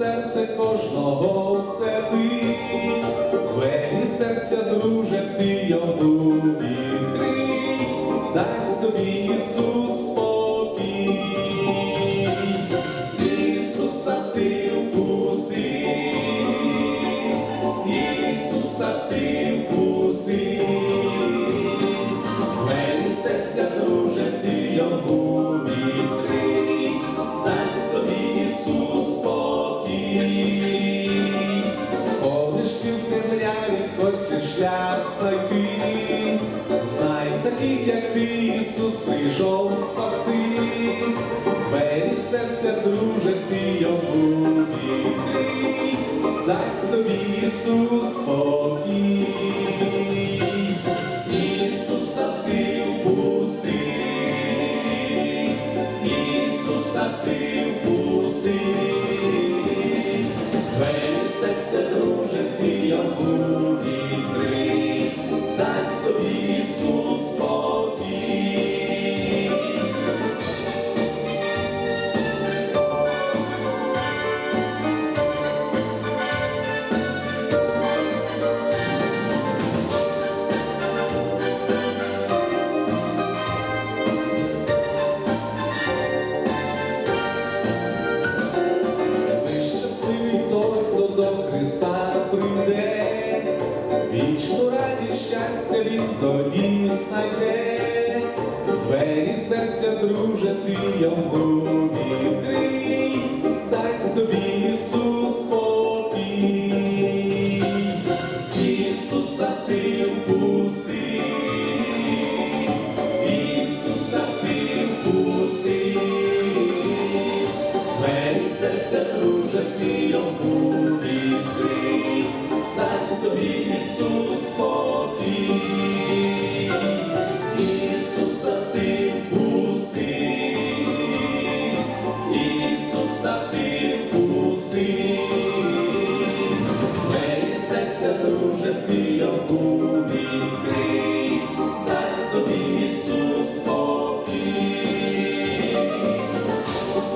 серце кожного вселить, двері серця, друже, ти йому вітри, дасть тобі Ісус. Шлях знайти, знай таких, як ти, Ісус прийшов спасти, двері серця, друже, ти йому відкрий, дай тобі Ісус прийде, вічну радість щастя він тоді знайде, двері серця, друже, ти йому відкрий, дасть тобі Ісус спокій. Ісуса ти впусти, Ісуса ти впусти, двері серця, друже, ти йому